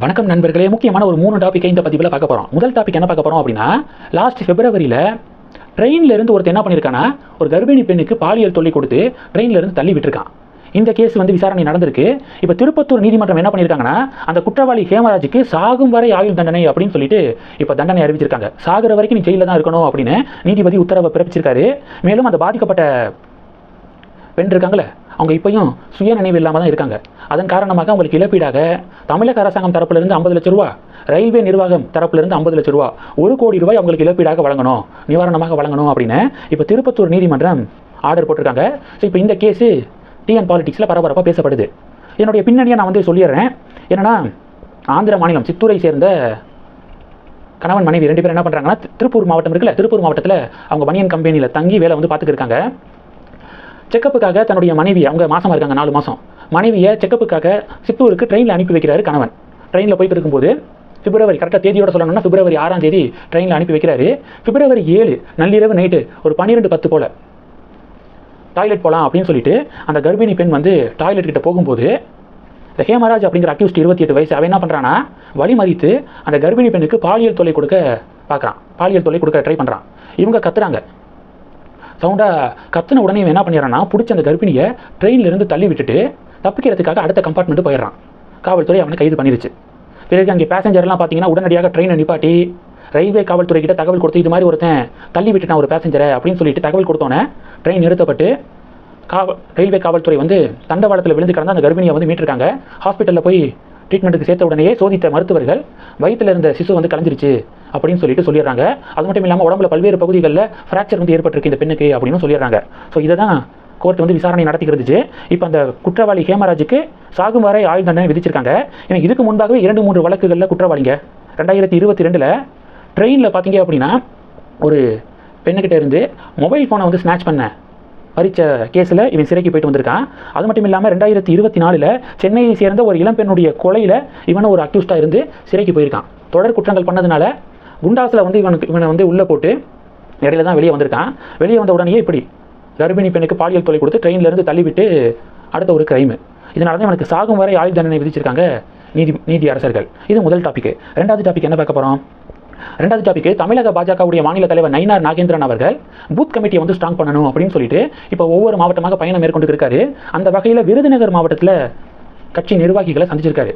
வணக்கம் நண்பர்களே. முக்கியமான ஒரு மூணு டாப்பிக்கை இந்த பதிவில் பார்க்க போகிறோம் முதல் டாபிக் என்ன பார்க்க போகிறோம் அப்படின்னா லாஸ்ட் பிப்ரவரியில் ட்ரெயினில் இருந்து ஒருத்தர் என்ன பண்ணியிருக்கானா ஒரு கர்ப்பிணி பெண்ணுக்கு பாலியல் தொல்லை கொடுத்து ட்ரெயினில் இருந்து தள்ளி விட்டுருக்கான். இந்த கேஸ் வந்து விசாரணை நடந்திருக்கு. இப்போ திருப்பத்தூர் நீதிமன்றம் என்ன பண்ணியிருக்காங்கன்னா அந்த குற்றவாளி ஹேமராஜுக்கு சாகும் வரை ஆயுள் தண்டனை அப்படின்னு சொல்லிட்டு இப்போ தண்டனை அறிவிச்சிருக்காங்க. சாகுற வரைக்கும் நீ ஜெயிலில் தான் இருக்கணும் அப்படின்னு நீதிபதி உத்தரவை பிறப்பிச்சிருக்காரு. மேலும் அந்த பாதிக்கப்பட்ட பெண் இருக்காங்களே அவங்க இப்பையும் சுய நினைவு இல்லாமல் தான் இருக்காங்க. அதன் காரணமாக அவங்களுக்கு இழப்பீடாக தமிழக அரசாங்கம் தரப்பிலிருந்து ஐம்பது லட்ச ரூபா ரயில்வே நிர்வாகம் தரப்பிலிருந்து ஐம்பது லட்ச ரூபா ஒரு கோடி ரூபாய் அவங்களுக்கு இழப்பீடாக வழங்கணும் நிவாரணமாக வழங்கணும் அப்படின்னு இப்போ திருப்பத்தூர் நீதிமன்றம் ஆர்டர் போட்டிருக்காங்க. ஸோ இப்போ இந்த கேஸு டிஎன் பாலிடிக்ஸில் பரபரப்பாக பேசப்படுது. என்னுடைய பின்னணியை நான் வந்து சொல்லிடுறேன். என்னன்னா ஆந்திர மாநிலம் சித்தூரை சேர்ந்த கணவன் மனைவி ரெண்டு பேரும் என்ன பண்ணுறாங்கன்னா திருப்பூர் மாவட்டம் இருக்குல்ல திருப்பூர் மாவட்டத்தில் அவங்க பனியன் கம்பெனியில் தங்கி வேலை வந்து பார்த்துக்கிருக்காங்க செக்கப்புக்காக தன்னுடைய மனைவி அவங்க மாசமாக இருக்காங்க நாலு மாதம் மனைவியை செக்கப்புக்காக சித்தூருக்கு ட்ரெயினில் அனுப்பி வைக்கிறாரு கணவன். ட்ரெயினில் போயிட்டு இருக்கும்போது பிப்ரவரி கரெக்டாக தேதியோட சொல்லணும்னா பிப்ரவரி ஆறாம் தேதி ட்ரெயினில் அனுப்பி வைக்கிறாரு. பிப்ரவரி ஏழு நள்ளிரவு நைட்டு ஒரு பன்னிரெண்டு பத்து போல். டாய்லெட் போகலாம் அப்படின்னு சொல்லிட்டு அந்த கர்ப்பிணி பெண் வந்து டாய்லெட் கிட்ட போகும்போது இந்த ஹேமராஜ் அப்படிங்கிற அக்யூஸ்ட் இருபத்தி எட்டு வயசு அவன் என்ன பண்ணுறான்னா வழி மறித்து அந்த கர்ப்பிணி பெண்ணுக்கு பாலியல் தொலை கொடுக்க பார்க்குறான். பாலியல் தொலை கொடுக்க ட்ரை பண்ணுறான் இவங்க கத்துறாங்க. சவுண்டாக கத்துன உடனே இவன் என்ன பண்ணிடுறான்னா பிடிச்ச அந்த கர்ப்பிணியை ட்ரெயின்லேருந்து தள்ளி விட்டுட்டு தப்பிக்கிறதுக்காக அடுத்த கம்பார்ட்மெண்ட் போயிடுறான். காவல்துறை அவனை கைது பண்ணிருச்சு. பிறகு அங்கே பேசஞ்சர்லாம் பார்த்தீங்கன்னா உடனடியாக ட்ரெயினை நிப்பாட்டி ரயில்வே காவல்துறை கிட்ட தகவல் கொடுத்து இது மாதிரி ஒருத்தன் தள்ளி விட்டுட்டான் ஒரு பேசஞ்சரை அப்படின்னு சொல்லிட்டு தகவல் கொடுத்தோன்னே ட்ரெயின் நிறுத்தப்பட்டு காவ ரயில்வே காவல்துறை வந்து தண்டவாளத்தில் விழுந்து கிடந்த அந்த கர்ப்பிணியை வந்து மீட்டிருக்காங்க. ஹாஸ்பிட்டலில் போய் ட்ரீட்மெண்ட்டுக்கு சேர்த்த உடனேயே சோதித்த மருத்துவர்கள் வயிற்றில் இருந்த சிசு வந்து கலைஞ்சிருச்சு. அப்படின்னு சொல்லிட்டு சொல்லிடுறாங்க. அது மட்டும் இல்லாமல் உடம்புல பல்வேறு பகுதிகளில் ஃப்ராக்சர் வந்து ஏற்பட்டிருக்கு இந்த பெண்ணுக்கு அப்படின்னு சொல்லிடுறாங்க. ஸோ இதை தான் கோர்ட் வந்து விசாரணை நடத்திக்கிறதுச்சு இப்போ அந்த குற்றவாளி ஹேமராஜுக்கு சாகும் வரை ஆயுள் தண்டனை விதிச்சிருக்காங்க. ஏன்னா இதுக்கு முன்பாகவே இரண்டு மூன்று வழக்குகளில் குற்றவாளிங்க. ரெண்டாயிரத்தி இருபத்தி ரெண்டில் ட்ரெயினில் பார்த்தீங்க அப்படின்னா ஒரு பெண்ணுக்கிட்ட இருந்து மொபைல் ஃபோனை வந்து ஸ்நாச் பண்ண பறித்த கேஸில் இவன் சிறைக்கு போயிட்டு வந்திருக்கான். அது மட்டும் இல்லாமல் ரெண்டாயிரத்தி இருபத்தி நாலில் சென்னையை சேர்ந்த ஒரு இளம்பெண்ணுடைய கொலையில் இவனை ஒரு அக்யூஸ்டாக இருந்து சிறைக்கு போயிருக்கான். தொடர் குற்றங்கள் பண்ணதுனால குண்டாஸில் வந்து இவனுக்கு இவனை வந்து உள்ளே போட்டு இடையில தான் வெளியே வந்திருக்கான். வெளியே வந்த உடனேயே இப்படி கர்ப்பிணி பெண்ணுக்கு பாலியல் தொலை கொடுத்து ட்ரெயின்லேருந்து தள்ளிவிட்டு அடுத்த ஒரு கிரைமு இதனால தான் இவனுக்கு சாகும் வரை ஆயுள் தண்டனை விதிச்சிருக்காங்க நீதி நீதி அரசர்கள். இது முதல் டாபிக் ரெண்டாவது டாபிக் என்ன பார்க்க போகிறோம் ரெண்டாவது டாபிக் தமிழக பாஜகவுடைய மாநில தலைவர் நயினார் நாகேந்திரன் அவர்கள் பூத் கமிட்டியை வந்து ஸ்ட்ராங் பண்ணணும் அப்படின்னு சொல்லிட்டு இப்போ ஒவ்வொரு மாவட்டமாக பயணம் மேற்கொண்டு இருக்காரு. அந்த வகையில் விருதுநகர் மாவட்டத்தில் கட்சி நிர்வாகிகளை சந்திச்சிருக்காரு.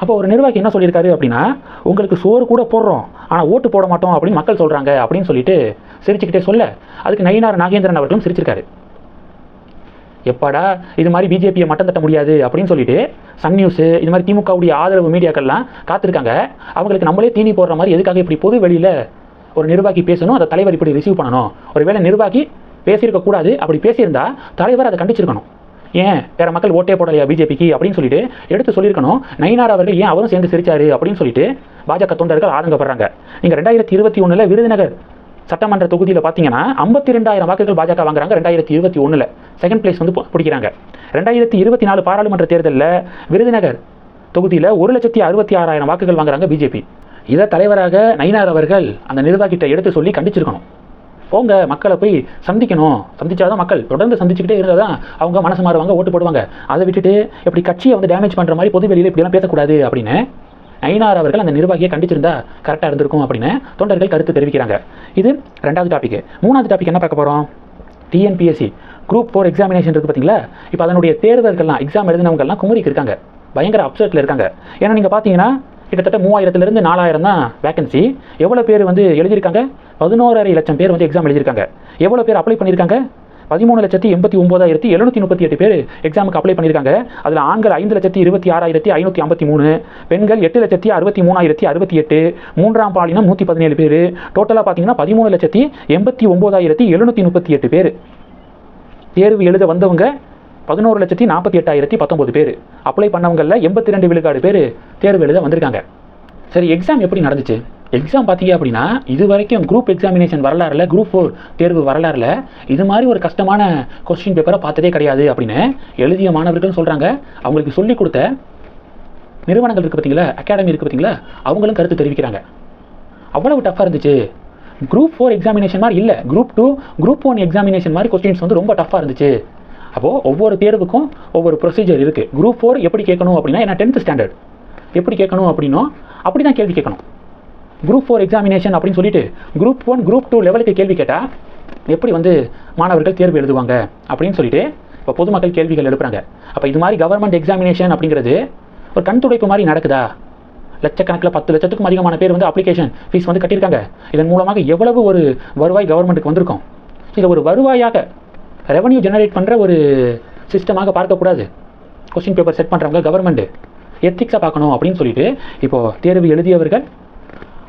அப்போ ஒரு நிர்வாகி என்ன சொல்லியிருக்காரு அப்படின்னா உங்களுக்கு சோறு கூட போடுறோம். ஆனால் ஓட்டு போட மாட்டோம் அப்படின்னு மக்கள் சொல்கிறாங்க அப்படின்னு சொல்லிட்டு சிரிச்சுக்கிட்டே சொல்ல அதுக்கு நயினார் நாகேந்திரன் அவர்களும் சிரிச்சிருக்காரு. எப்பாடா இது மாதிரி பிஜேபியை மட்டம் தட்ட முடியாது அப்படின்னு சொல்லிட்டு சன் நியூஸு இது மாதிரி திமுகவுடைய ஆதரவு மீடியாக்கள்லாம் காத்திருக்காங்க. அவங்களுக்கு நம்மளே தீனி போடுற மாதிரி எதுக்காக இப்படி பொது வெளியில் ஒரு நிர்வாகி பேசணும் அதை தலைவர் இப்படி ரிசீவ் பண்ணணும்? ஒருவேளை நிர்வாகி பேசியிருக்கக்கூடாது அப்படி பேசியிருந்தா தலைவர் அதை கண்டிச்சிருக்கணும். ஏன்? வேற மக்கள் ஓட்டே போடலையா பிஜேபிக்கு? அப்படின்னு சொல்லிட்டு எடுத்து சொல்லியிருக்கணும். நயினார் அவர்கள் ஏன் அவரும் சேர்ந்து சிரிச்சாரு அப்படின்னு சொல்லிட்டு பாஜக தொண்டர்கள் ஆதங்கப்படுறாங்க. நீங்கள் ரெண்டாயிரத்தி இருபத்தி ஒன்றில் விருதுநகர் சட்டமன்ற தொகுதியில் பார்த்தீங்கன்னா ஐம்பத்தி ரெண்டாயிரம் வாக்குகள் பாஜக வாங்குறாங்க ரெண்டாயிரத்தி இருபத்தி ஒன்றில் செகண்ட் பிளேஸ் வந்து பிடிக்கிறாங்க. ரெண்டாயிரத்தி இருபத்தி நாலு பாராளுமன்ற தேர்தலில் விருதுநகர் தொகுதியில் ஒரு லட்சத்தி அறுபத்தி ஆறாயிரம் வாக்குகள் வாங்குறாங்க பிஜேபி இதை தலைவராக நயினார் அவர்கள் அந்த நிர்வாகிட்ட எடுத்து சொல்லி கண்டிச்சிருக்கணும். போங்க மக்களை போய் சந்திக்கணும். சந்திச்சாதான் மக்கள் தொடர்ந்து சந்திச்சுக்கிட்டே இருந்தால் தான் அவங்க மனசு மாறுவாங்க ஓட்டு போடுவாங்க. அதை விட்டுட்டு இப்படி கட்சியை வந்து டேமேஜ் பண்ணுற மாதிரி பொது வெளியில் இப்படிலாம் பேசக்கூடாது அப்படின்னு ஐநார் அவர்கள் அந்த நிர்வாகியை கண்டிச்சிருந்தா கரெக்டாக இருந்திருக்கும் அப்படின்னு தொண்டர்கள் கருத்து தெரிவிக்கிறாங்க. இது ரெண்டாவது டாபிக் மூணாவது டாபிக் என்ன பார்க்க போகிறோம் டிஎன்பிஎஸ்சி குரூப் ஃபோர் எக்ஸாமினேஷன் இருக்குது பார்த்தீங்களா? இப்போ அதனுடைய தேர்வர்கள்லாம் எக்ஸாம் எழுதினவங்கலாம் குமரிக்கு இருக்காங்க. பயங்கர அப்செட்டில் இருக்காங்க. ஏன்னா நீங்கள் பார்த்தீங்கன்னா கிட்டத்தட்ட மூவாயிரத்துலேருந்து நாலாயிரம் தான் வேகன்சி எவ்வளோ பேர் வந்து எழுதியிருக்காங்க? பதினோரரை லட்சம் பேர் வந்து எக்ஸாம் எழுதியிருக்காங்க. எவ்வளோ பேர் அப்ளை பண்ணியிருக்காங்க? பதிமூணு லட்சத்தி எண்பத்தி ஒம்போதாயிரத்தி எழுநூற்றி முப்பத்தி எட்டு பேர் எக்ஸாமுக்கு அப்ளை பண்ணியிருக்காங்க. அதில் ஆண்கள் ஐந்து லட்சத்தி இருபத்தி ஆறாயிரத்தி ஐநூற்றி ஐம்பத்தி மூணு பெண்கள் எட்டு லட்சத்தி அறுபத்தி மூணாயிரத்தி அறுபத்தி எட்டு மூன்றாம் பாலினம் நூற்றி பதினேழு பேர். டோட்டலாக பார்த்தீங்கன்னா பதிமூணு லட்சத்தி எண்பத்தி ஒம்போதாயிரத்தி எழுநூற்றி முப்பத்தி எட்டு பேர். தேர்வு எழுத வந்தவங்க பதினோரு லட்சத்தி நாற்பத்தி எட்டாயிரத்தி பத்தொம்பது பேர். அப்ளை பண்ணவங்களில் எண்பத்தி ரெண்டு விழுக்காடு பேர் தேர்வு எழுத வந்திருக்காங்க. சரி எக்ஸாம் எப்படி நடந்துச்சு? எக்ஸாம் பார்த்தீங்க அப்படின்னா இது வரைக்கும் குரூப் எக்ஸாமினேஷன் வரலாறுல குரூப் ஃபோர் தேர்வு வரலாறுல இது மாதிரி ஒரு கஷ்டமான கொஸ்டின் பேப்பரை பார்த்ததே கிடையாது அப்படின்னு எழுதிய மாணவர்கள் சொல்கிறாங்க அவங்களுக்கு சொல்லிக் கொடுத்த நிறுவனங்கள் இருக்குது பார்த்தீங்களா? அகாடமி இருக்குது பார்த்தீங்களா? அவங்களும் கருத்து தெரிவிக்கிறாங்க. அவ்வளவு டஃப்பாக இருந்துச்சு. குரூப் ஃபோர் எக்ஸாமினேஷன் மாதிரி இல்லை. Group two group one examination மாதிரி கொஸ்டின்ஸ் வந்து ரொம்ப டஃப்பாக இருந்துச்சு. அப்போது ஒவ்வொரு தேர்வுக்கும் ஒவ்வொரு ப்ரொசீஜர் இருக்குது குரூப் ஃபோர் எப்படி கேட்கணும் அப்படின்னா ஏன்னா டென்த் ஸ்டாண்டர்ட் எப்படி கேட்கணும் அப்படின்னோ அப்படி தான் கேள்வி கேட்கணும். குரூப் ஃபோர் எக்ஸாமினேஷன் அப்படின்னு சொல்லிட்டு குரூப் ஒன் குரூப் டூ லெவலுக்கு கேள்வி கேட்டால் எப்படி வந்து மாணவர்கள் தேர்வு எழுதுவாங்க அப்படின்னு சொல்லிட்டு இப்போ பொதுமக்கள் கேள்விகள் எழுப்புறாங்க. அப்போ இது மாதிரி கவர்மெண்ட் எக்ஸாமினேஷன் அப்படிங்கிறது ஒரு கண் துடைப்பு மாதிரி நடக்குதா? லட்சக்கணக்கில் பத்து லட்சத்துக்கும் அதிகமான பேர் வந்து அப்ளிகேஷன் ஃபீஸ் வந்து கட்டியிருக்காங்க. இதன் மூலமாக எவ்வளவு ஒரு வருவாய் கவர்மெண்ட்டுக்கு வந்திருக்கும்? இதை ஒரு வருவாயாக ரெவன்யூ ஜெனரேட் பண்ணுற ஒரு சிஸ்டமாக பார்க்கக்கூடாது. கொஸ்டின் பேப்பர் செட் பண்ணுறவங்க கவர்மெண்ட்டு எத்திக்ஸாக பார்க்கணும் அப்படின்னு சொல்லிட்டு இப்போது தேர்வு எழுதியவர்கள்